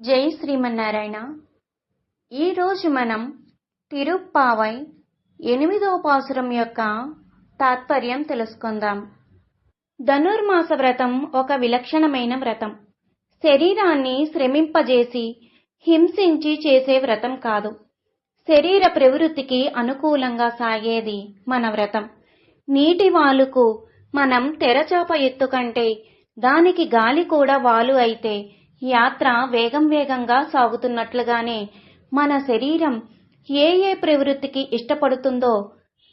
జై శ్రీమన్నారాయణ. ఈరోజు మనం తిరుప్పావై ఎనిమిదవ పాసురం యొక్క తాత్పర్యం తెలుసుకుందాం. ధనుర్మాస వ్రతం ఒక విలక్షణమైన వ్రతం. శరీరాన్ని శ్రమింపజేసి హింసించి చేసే వ్రతం కాదు. శరీర ప్రవృత్తికి అనుకూలంగా సాగేది మన వ్రతం. నీటి వాలుకు మనం తెరచాప ఎత్తు కంటే దానికి గాలి కూడా వాలు అయితే యాత్ర వేగం వేగంగా సాగుతున్నట్లుగానే మన శరీరం ఏ ఏ ప్రవృత్తికి ఇష్టపడుతుందో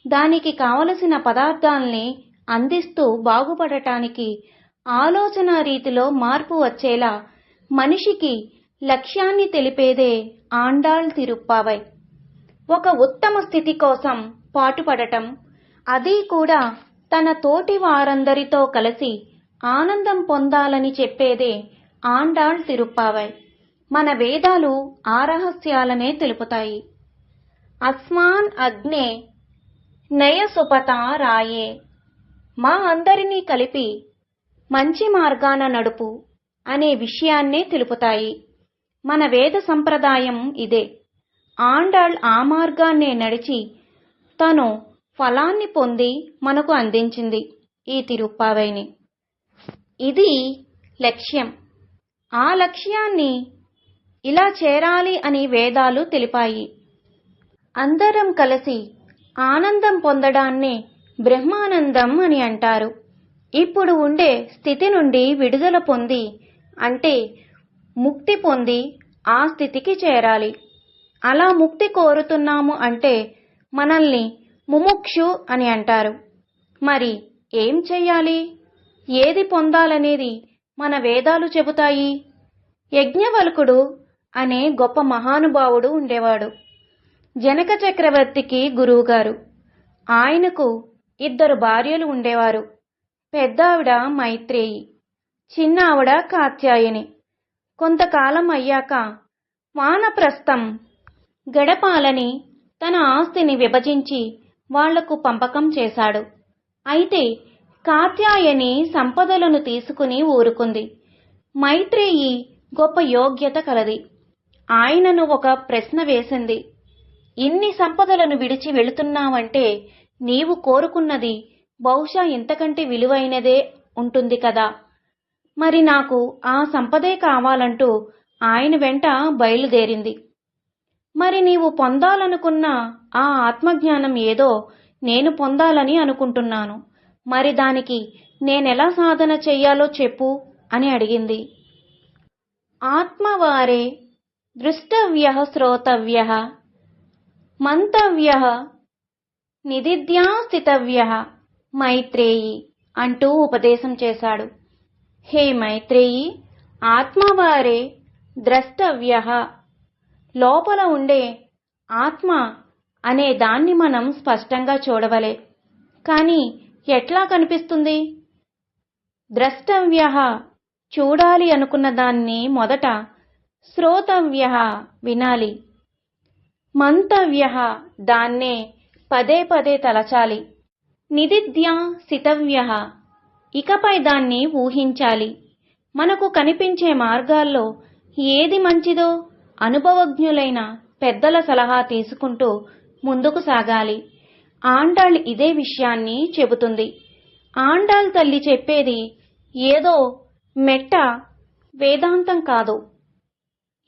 దానికి కావలసిన పదార్థాల్ని అందిస్తూ బాగుపడటానికి ఆలోచన రీతిలో మార్పు వచ్చేలా మనిషికి లక్ష్యాన్ని తెలిపేదే ఆండాళ్ తిరుప్పావై. ఒక ఉత్తమ స్థితి కోసం పాటుపడటం అది కూడా తన తోటి వారందరితో కలిసి ఆనందం పొందాలని చెప్పేదే ఆండాళ్ తిరుప్పావై. మన వేదాలు ఆ రహస్యాలనే తెలుపుతాయి. అస్మాన్ అగ్నే నయసుపత రాయే. మా అందరినీ కలిపి మంచి మార్గాన నడుపు అనే విషయాన్నే తెలుపుతాయి. మన వేద సంప్రదాయం ఇదే. ఆండాళ్ ఆ మార్గాన్నే నడిచి తను ఫలాన్ని పొంది మనకు అందించింది ఈ తిరుప్పావైని. ఇది లక్ష్యం. ఆ లక్ష్యాన్ని ఇలా చేరాలి అని వేదాలు తెలిపాయి. అందరం కలిసి ఆనందం పొందడాన్నే బ్రహ్మానందం అని అంటారు. ఇప్పుడు ఉండే స్థితి నుండి విడుదల పొంది అంటే ముక్తి పొంది ఆ స్థితికి చేరాలి. అలా ముక్తి కోరుతున్నాము అంటే మనల్ని ముముక్షు అని అంటారు. మరి ఏం చెయ్యాలి? ఏది పొందాలనేది మన వేదాలు చెబుతాయి. యజ్ఞవల్కుడు అనే గొప్ప మహానుభావుడు ఉండేవాడు. జనక చక్రవర్తికి గురువుగారు. ఆయనకు ఇద్దరు భార్యలు ఉండేవారు. పెద్దావిడ మైత్రేయి చిన్న ఆవిడ కాత్యాయని. కొంతకాలం అయ్యాక వానప్రస్థం గడపాలని తన ఆస్తిని విభజించి వాళ్ళకు పంపకం చేశాడు. అయితే కాత్యాయని సంపదలను తీసుకుని ఊరుకుంది. మైత్రేయి గొప్ప యోగ్యత కలది. ఆయనను ఒక ప్రశ్న వేసింది. ఇన్ని సంపదలను విడిచి వెళుతున్నావంటే నీవు కోరుకున్నది బహుశా ఇంతకంటే విలువైనదే ఉంటుంది కదా. మరి నాకు ఆ సంపదే కావాలంటూ ఆయన వెంట బయలుదేరింది. మరి నీవు పొందాలనుకున్న ఆ ఆత్మజ్ఞానం ఏదో నేను పొందాలని అనుకుంటున్నాను. మరి దానికి నేనెలా సాధన చెయ్యాలో చెప్పు అని అడిగింది. ఆత్మవారే దృష్టవ్య శ్రోతవ్య మంతవ్య నిదిధ్యాస్థితవ్య మైత్రేయి అంటూ ఉపదేశం చేశాడు. హే మైత్రేయి ఆత్మవారే ద్రష్టవ్య లోపల ఉండే ఆత్మ అనే దాన్ని మనం స్పష్టంగా చూడవలే. కానీ ఎట్లా కనిపిస్తుంది? ద్రష్టవ్య చూడాలి అనుకున్న దాన్ని మొదట శ్రోతవ్య వినాలి. మంతవ్య దాన్నే పదే పదే తలచాలి. నిదిద్య సితవ్య ఇకపై దాన్ని ఊహించాలి. మనకు కనిపించే మార్గాల్లో ఏది మంచిదో అనుభవజ్ఞులైన పెద్దల సలహా తీసుకుంటూ ముందుకు సాగాలి. ఆండాళ్ ఇదే విషయాన్ని చెబుతుంది. ఆండాళ్ తల్లి చెప్పేది ఏదో మెట్ట వేదాంతం కాదు.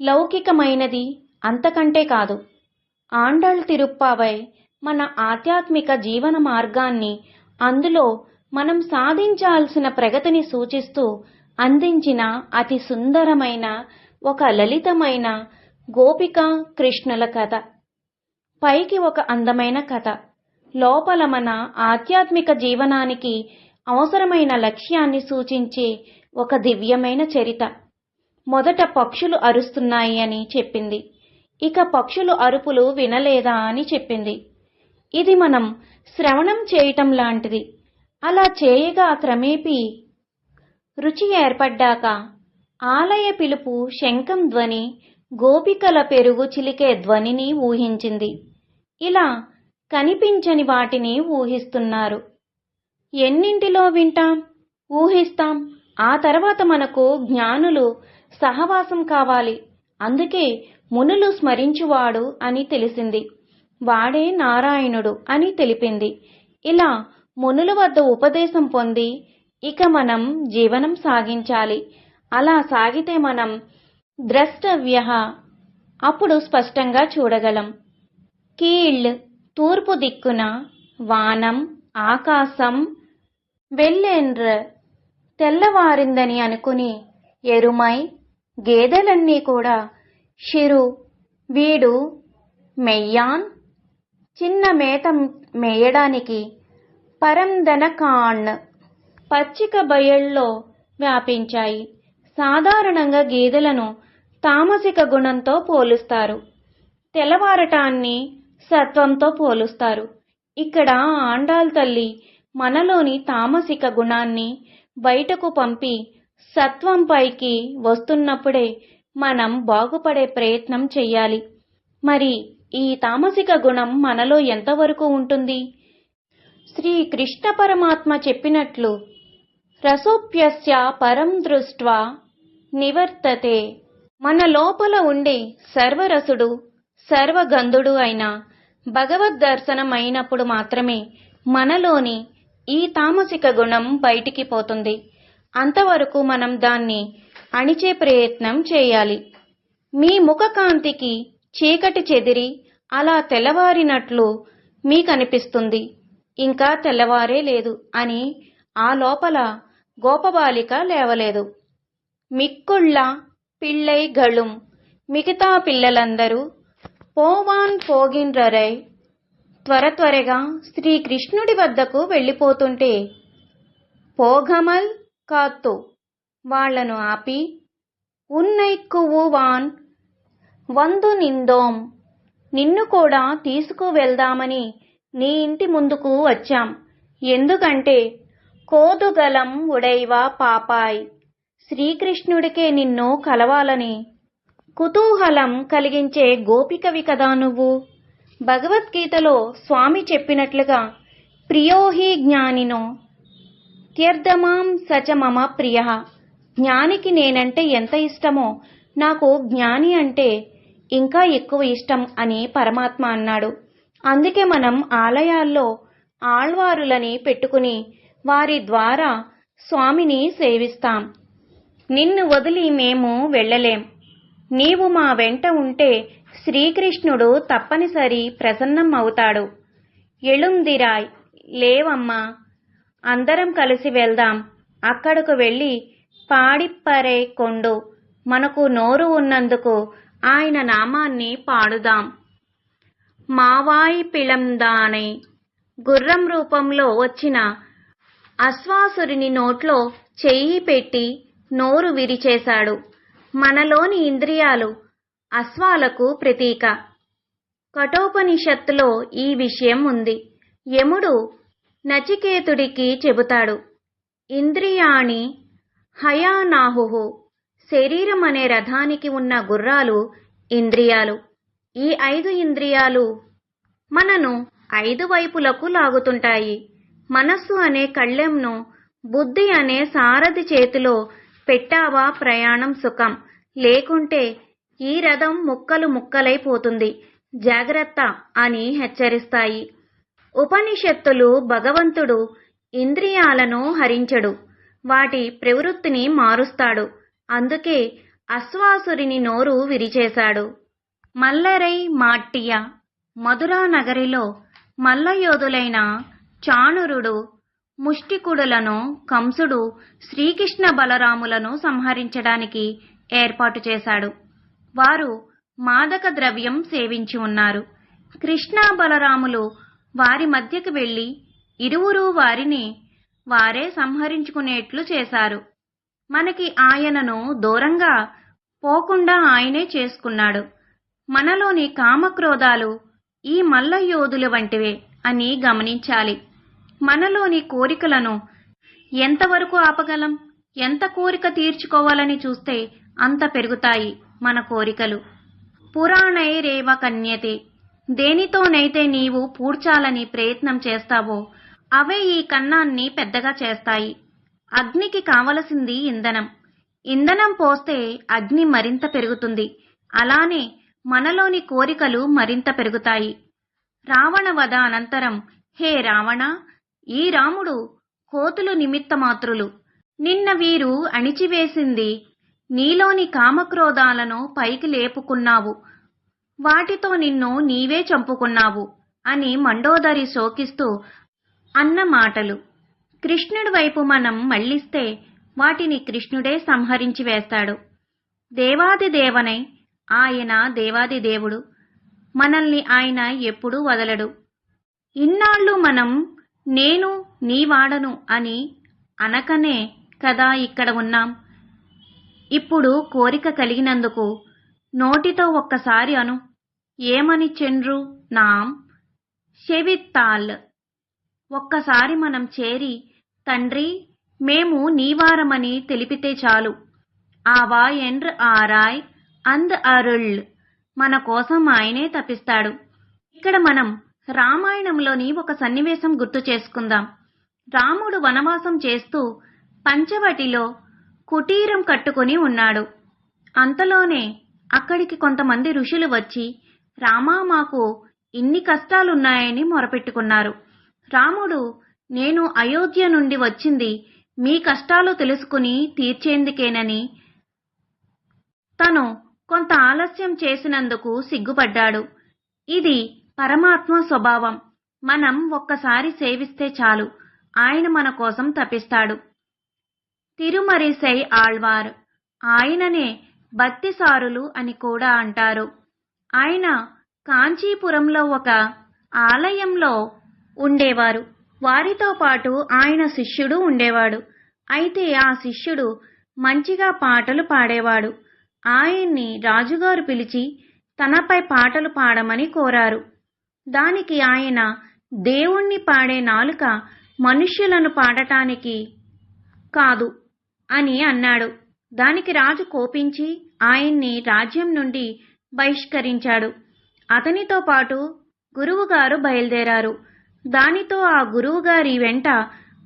లౌకికమైనది అంతకంటే కాదు. ఆండాళ్ తిరుప్పావై మన ఆధ్యాత్మిక జీవన మార్గాన్ని అందులో మనం సాధించాల్సిన ప్రగతిని సూచిస్తూ అందించిన అతి సుందరమైన ఒక లలితమైన గోపిక కృష్ణుల కథ. పైకి ఒక అందమైన కథ. లోపల మన ఆధ్యాత్మిక జీవనానికి అవసరమైన లక్ష్యాన్ని సూచించే ఒక దివ్యమైన చరిత. మొదట పక్షులు అరుస్తున్నాయి అని చెప్పింది. ఇక పక్షులు అరుపులు వినలేదా అని చెప్పింది. ఇది మనం శ్రవణం చేయటం లాంటిది. అలా చేయగా క్రమేపీ రుచి ఏర్పడ్డాక ఆలయ పిలుపు శంఖం ధ్వని గోపికల పెరుగు చిలికే ధ్వనిని ఊహించింది. ఇలా కనిపించని వాటిని ఊహిస్తున్నారు. ఎన్నింటిలో వింటాం? ఊహిస్తాం. ఆ తర్వాత మనకు జ్ఞానులు సహవాసం కావాలి. అందుకే మునులు స్మరించువాడు అని తెలిసింది. వాడే నారాయణుడు అని తెలిపింది. ఇలా మునుల వద్ద ఉపదేశం పొంది ఇక మనం జీవనం సాగించాలి. అలా సాగితే మనం ద్రష్టవ్య అప్పుడు స్పష్టంగా చూడగలం. కీళ్ళు తూర్పు దిక్కున వానం ఆకాశం వెల్లెండ్ర తెల్లవారిందని అనుకుని ఎరుమై గేదెలన్నీ కూడా షిరు వీడు మెయ్యాన్ చిన్న మేత మేయడానికి పరందన కాణ్ పచ్చిక బయళ్ళలో వ్యాపించాయి. సాధారణంగా గేదెలను తామసిక గుణంతో పోలుస్తారు. తెల్లవారటాన్ని సత్వంతో పోలుస్తారు. ఇక్కడ ఆండాల్ తల్లి మనలోని తామసిక గుణాన్ని బయటకు పంపి సత్వం పైకి వస్తున్నప్పుడే మనం బాగుపడే ప్రయత్నం చెయ్యాలి. మరి ఈ తామసిక గుణం మనలో ఎంతవరకు ఉంటుంది? శ్రీ కృష్ణ పరమాత్మ చెప్పినట్లు రసోప్యస్య పరం దృష్ట్వా నివర్తతే. మన లోపల ఉండే సర్వరసుడు సర్వగంధుడు అయిన భగవద్ దర్శనం అయినప్పుడు మాత్రమే మనలోని ఈ తామసిక గుణం బయటికి పోతుంది. అంతవరకు మనం దాన్ని అణిచే ప్రయత్నం చేయాలి. మీ ముఖకాంతికి చీకటి చెదిరి అలా తెల్లవారినట్లు మీకనిపిస్తుంది. ఇంకా తెల్లవారే లేదు అని ఆ లోపల గోపబాలిక లేవలేదు. మిక్కుళ్ళ పిళ్ళై గళుం మిగతా పిల్లలందరూ పోవాన్ పోగిన్రరై త్వర త్వరగా శ్రీకృష్ణుడి వద్దకు వెళ్ళిపోతుంటే పోగమల్ కాత్తు వాళ్ళను ఆపి ఉన్నైక్కువాన్ వందు నిందోం నిన్ను కూడా తీసుకువెళ్దామని నీ ఇంటి ముందుకు వచ్చాం. ఎందుకంటే కోదుగలం ఉడైవా పాపాయ్. శ్రీకృష్ణుడికే నిన్ను కలవాలని కుతూహలం కలిగించే గోపికవి కదా నువ్వు? భగవద్గీతలో స్వామి చెప్పినట్లుగా ప్రియోహి జ్ఞానినో త్యర్థమాం సచ మమ ప్రియ. జ్ఞానికి నేనంటే ఎంత ఇష్టమో నాకు జ్ఞాని అంటే ఇంకా ఎక్కువ ఇష్టం అని పరమాత్మ అన్నాడు. అందుకే మనం ఆలయాల్లో ఆళ్వారులని పెట్టుకుని వారి ద్వారా స్వామిని సేవిస్తాం. నిన్ను వదిలి మేము వెళ్ళలేం. నీవు మా వెంట ఉంటే శ్రీకృష్ణుడు తప్పనిసరి ప్రసన్నం అవుతాడు. ఎళుందిరాయ్ లేవమ్మా. అందరం కలిసి వెళ్దాం. అక్కడకు వెళ్ళి పాడిప్పరే కొండు. మనకు నోరు ఉన్నందుకు ఆయన నామాన్ని పాడుదాం. మావాయి పిళందానే. గుర్రం రూపంలో వచ్చిన అశ్వాసురిని నోట్లో చెయ్యి పెట్టి నోరు విరిచేశాడు. మనలోని ఇంద్రియాలు అశ్వాలకు ప్రతీక. కఠోపనిషత్తులో ఈ విషయం ఉంది. యముడు నచికేతుడికి చెబుతాడు ఇంద్రియాణి హయానాహు శరీరం అనే రథానికి ఉన్న గుర్రాలు ఇంద్రియాలు. ఈ ఐదు ఇంద్రియాలు మనను ఐదు వైపులకు లాగుతుంటాయి. మనస్సు అనే కళ్ళెంను బుద్ధి అనే సారథి చేతిలో పెట్టావా ప్రయాణం సుఖం? లేకుంటే ఈ రథం ముక్కలు ముక్కలైపోతుంది జాగ్రత్త అని హెచ్చరిస్తాయి. ఉపనిషత్తులు భగవంతుడు ఇంద్రియాలను హరించడు. వాటి ప్రవృత్తిని మారుస్తాడు. అందుకే అశ్వాసురిని నోరు విరిచేశాడు. మల్లరై మాట్టియ మధురా నగరిలో మల్లయోధులైన చాణురుడు ముష్టికుడులను కంసుడు శ్రీకృష్ణ బలరాములను సంహరించడానికి ఏర్పాటు చేశాడు. వారు మాదక ద్రవ్యం సేవించి ఉన్నారు. కృష్ణ బలరాములు వారి మధ్యకు వెళ్ళి ఇరువురు వారిని వారే సంహరించుకునేట్లు చేశారు. మనకి ఆయనను దూరంగా పోకుండా ఆయనే చేసుకున్నాడు. మనలోని కామక్రోధాలు ఈ మల్లయోధులు వంటివే అని గమనించాలి. మనలోని కోరికలను ఎంతవరకు ఆపగలం? ఎంత కోరిక తీర్చుకోవాలని చూస్తే అంత పెరుగుతాయి మన కోరికలు. పురాణైరేవ కన్యతే. దేనితోనైతే నీవు పూడ్చాలని ప్రయత్నం చేస్తావో అవే ఈ కన్నాన్ని పెద్దగా చేస్తాయి. అగ్నికి కావలసింది ఇంధనం. ఇంధనం పోస్తే అగ్ని మరింత పెరుగుతుంది. అలానే మనలోని కోరికలు మరింత పెరుగుతాయి. రావణ వధ అనంతరం హే రావణ ఈ రాముడు కోతులు నిమిత్తమాత్రులు. నిన్న వీరు అణిచివేసింది. నీలోని కామక్రోధాలను పైకి లేపుకున్నావు. వాటితో నిన్ను నీవే చంపుకున్నావు అని మండోదరి శోకిస్తూ అన్న మాటలు. కృష్ణుడి వైపు మనం మళ్ళిస్తే వాటిని కృష్ణుడే సంహరించి వేస్తాడు. దేవాది దేవనై ఆయన దేవాది దేవుడు మనల్ని ఆయన ఎప్పుడూ వదలడు. ఇన్నాళ్ళు మనం నేను నీ వాడను అని అనకనే కదా ఇక్కడ ఉన్నాం. ఇప్పుడు కోరిక కలిగినందుకు నోటితో ఒక్కసారి అను. ఏమని చెండ్రు నాం? షెవిత్తాల్ ఒక్కసారి మనం చేరి తండ్రి మేము నీవారమని తెలిపితే చాలు. ఆవా ఎండ్ర ఆరాయ్ అంద్ అరుళ్. మన కోసం ఆయనే తప్పిస్తాడు. ఇక్కడ మనం రామాయణంలోని ఒక సన్నివేశం గుర్తు చేసుకుందాం. రాముడు వనవాసం చేస్తూ పంచవటిలో కుటీరం కట్టుకుని ఉన్నాడు. అంతలోనే అక్కడికి కొంతమంది ఋషులు వచ్చి రామా మాకు ఇన్ని కష్టాలున్నాయని మొరపెట్టుకున్నారు. రాముడు నేను అయోధ్య నుండి వచ్చింది మీ కష్టాలు తెలుసుకుని తీర్చేందుకేనని తను కొంత ఆలస్యం చేసినందుకు సిగ్గుపడ్డాడు. ఇది పరమాత్మ స్వభావం. మనం ఒక్కసారి సేవిస్తే చాలు. ఆయన మన కోసం తప్పిస్తాడు తిరుమరిసై ఆళ్వార్. ఆయననే భక్తిసారులు అని కూడా అంటారు. ఆయన కాంచీపురంలో ఒక ఆలయంలో ఉండేవారు. వారితో పాటు ఆయన శిష్యుడు ఉండేవాడు. అయితే ఆ శిష్యుడు మంచిగా పాటలు పాడేవాడు. ఆయన్ని రాజుగారు పిలిచి తనపై పాటలు పాడమని కోరారు. దానికి ఆయన దేవుణ్ణి పాడే నాలుక మనుష్యులను పాడటానికి కాదు అని అన్నాడు. దానికి రాజు కోపించి ఆయన్ని రాజ్యం నుండి బహిష్కరించాడు. అతనితో పాటు గురువుగారు బయలుదేరారు. దానితో ఆ గురువుగారి వెంట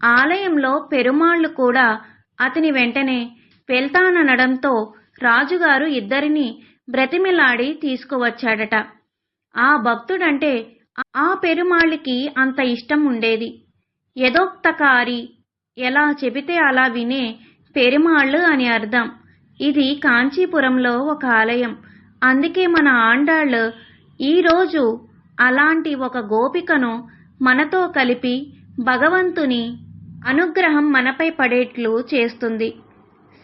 ఆలయంలో పెరుమాళ్ళు కూడా అతని వెంటనే వెళ్తాననడంతో రాజుగారు ఇద్దరిని బ్రతిమిలాడి తీసుకువచ్చాడట. ఆ భక్తుడంటే ఆ పెరుమాళ్ళకి అంత ఇష్టం ఉండేది యథోక్తకారి ఎలా చెబితే అలా వినే పెరుమాళ్ళు అని అర్థం. ఇది కాంచీపురంలో ఒక ఆలయం. అందుకే మన ఆండాళ్ళు ఈరోజు అలాంటి ఒక గోపికను మనతో కలిపి భగవంతుని అనుగ్రహం మనపై పడేట్లు చేస్తుంది.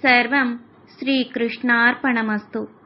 సర్వం శ్రీకృష్ణార్పణమస్తు.